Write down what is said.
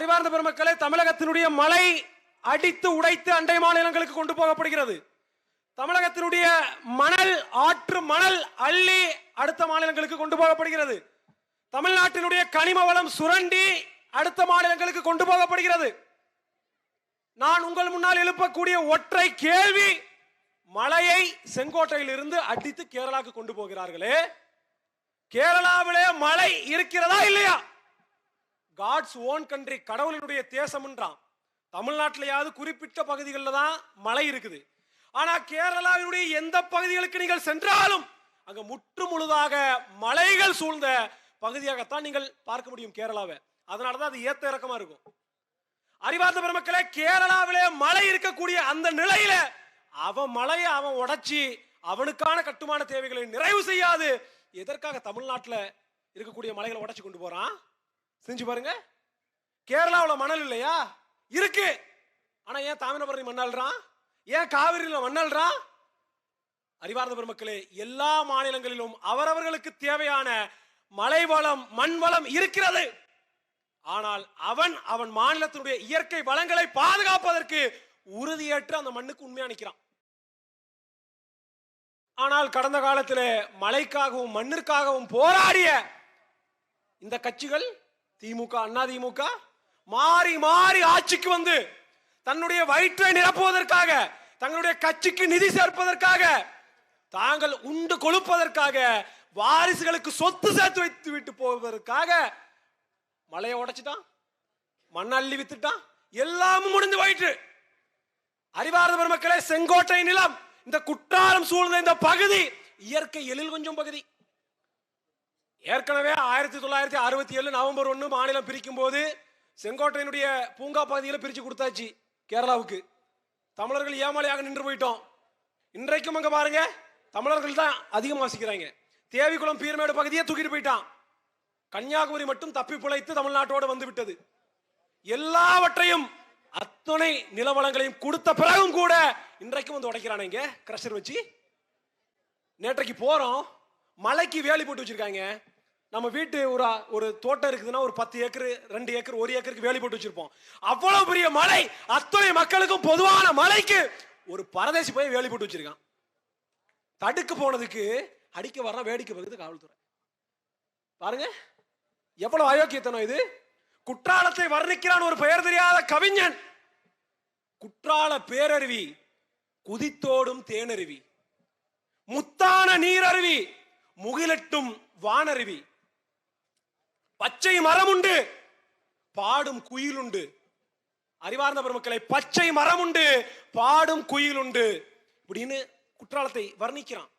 அறிவார்ந்த பெருமக்களே தமிழகத்தினுடைய மலை அடித்து உடைத்து அண்டை மாநிலங்களுக்கு கொண்டு போகப்படுகிறது. தமிழகத்தினுடைய மணல் ஆற்று மணல் அள்ளி அடுத்த மாநிலங்களுக்கு கொண்டு போகப்படுகிறது. தமிழ்நாட்டினுடைய கனிம வளம் சுரண்டி அடுத்த மாநிலங்களுக்கு கொண்டு போகப்படுகிறது. நான் உங்கள் முன்னால் எழுப்பக்கூடிய ஒற்றை கேள்வி மலையை செங்கோட்டையில் இருந்து அடித்து கேரளாக்கு கொண்டு போகிறார்களே? கேரளாவிலே மழை இருக்கிறதா இல்லையா? காட்ஸ் ஓன் கண்ட்ரி கடவுளினுடைய தேசம்ன்றான். தமிழ்நாட்டிலையாவது குறிப்பிட்ட பகுதிகளில் தான் மழை இருக்குது. ஆனால் கேரளாவினுடைய எந்த பகுதிகளுக்கு நீங்கள் சென்றாலும் அங்கே முற்று முழுதாக மலைகள் சூழ்ந்த பகுதியாகத்தான் நீங்கள் பார்க்க முடியும் கேரளாவை. அதனால தான் அது ஏத்த இறக்கமா இருக்கும். அறிவார்ந்த பெருமக்களே கேரளாவிலே மழை இருக்கக்கூடிய அந்த நிலையில அவன் மலையை அவன் உடைச்சி அவனுக்கான கட்டுமான தேவைகளை நிறைவு செய்யாது. எதற்காக தமிழ்நாட்டில் இருக்கக்கூடிய மலைகளை உடைச்சி கொண்டு போறான்? செஞ்சு பாருங்க. கேரளாவில் மணல் இல்லையா? இருக்கு. ஆனா ஏன் தாமிரபரணி மண்ணாள்றான்? ஏன் காவிரியில மண்ணாள்றான்? அறிவார்ந்த பெருமக்களே எல்லா மாநிலங்களிலும் அவரவர்களுக்கு தேவையான மலை வளம் மண் வளம் இருக்கிறது. ஆனால் அவன் அவன் மாநிலத்தினுடைய இயற்கை வளங்களை பாதுகாப்பதற்கு உறுதியேற்று அந்த மண்ணுக்கு உண்மையா நிற்கிறான் ஆனால் கடந்த காலத்திலே மலைக்காகவும் மண்ணிற்காகவும் போராடிய இந்த கட்சிகள் திமுக அண்ணா திமுக மாறி மாறி ஆட்சிக்கு வந்து தன்னுடைய வயிற்றை நிரப்புவதற்காக தங்களுடைய கட்சிக்கு நிதி சேர்ப்பதற்காக தாங்கள் உண்டு கொழுப்பதற்காக வாரிசுகளுக்கு சொத்து சேர்த்து வைத்து விட்டு போவதற்காக மலையை உடைச்சிட்டான் மண் அள்ளி வித்துட்டான் எல்லாமும் முடிந்து போயிட்டு அறிவார்ந்த பெருமக்களே செங்கோட்டை நிலம் இந்த குற்றாலம் சூழ்ந்த இந்த பகுதி இயற்கை எழில் கொஞ்சம் பகுதி. ஏற்கனவே ஆயிரத்தி தொள்ளாயிரத்தி அறுபத்தி ஏழு நவம்பர் ஒன்று மாநிலம் பிரிக்கும் போது செங்கோட்டையினுடைய பூங்கா பகுதியில் பிரித்து கொடுத்தாச்சு கேரளாவுக்கு. தமிழர்கள் ஏமாளியாக நின்று போயிட்டோம். இன்றைக்கும் அங்கே பாருங்க தமிழர்கள் தான் அதிகமாக வாசிக்கிறாங்க. தேவிக்குளம் பீர்மேடு பகுதியை தூக்கிட்டு போயிட்டான். கன்னியாகுமரி மட்டும் தப்பி பிழைத்து தமிழ்நாட்டோடு வந்து விட்டது. எல்லாவற்றையும் அத்தனை நிலவளங்களையும் கொடுத்த பிறகும் கூட இன்றைக்கும் வந்து உடைக்கிறானுங்க கிரஷர் வச்சு. நேற்றைக்கு போறோம். மலைக்கு வேலி போட்டு வச்சிருக்காங்க. நம்ம வீட்டு ஒரு ஒரு தோட்டம் இருக்குதுன்னா ஒரு பத்து ஏக்கர் ரெண்டு ஏக்கர் ஒரு ஏக்கருக்கு வேலி போட்டு வச்சிருப்போம். அவ்வளவு பெரிய மலை அத்தனை மக்களுக்கும் பொதுவான மலைக்கு ஒரு பரதேசி போய் வேலி போட்டு வச்சிருக்கான். தடுக்க போனதுக்கு அடிக்க வர வேடிக்கை பார்க்குது காவல்துறை. பாருங்க. எவ்வளவு அயோக்கியத்தனம் இது. குற்றாலத்தை வர்ணிக்கிறான் ஒரு பெயர் தெரியாத கவிஞன். குற்றால பேரருவி குதித்தோடும் தேனருவி. முத்தான நீரருவி. முகிலட்டும் வானருவி. பச்சை மரம் உண்டு பாடும் குயில் உண்டு அறிவார்ந்த பெருமக்களை பச்சை மரம் உண்டு பாடும் குயில் உண்டு இப்படின்னு குற்றாலத்தை வர்ணிக்கிறான்.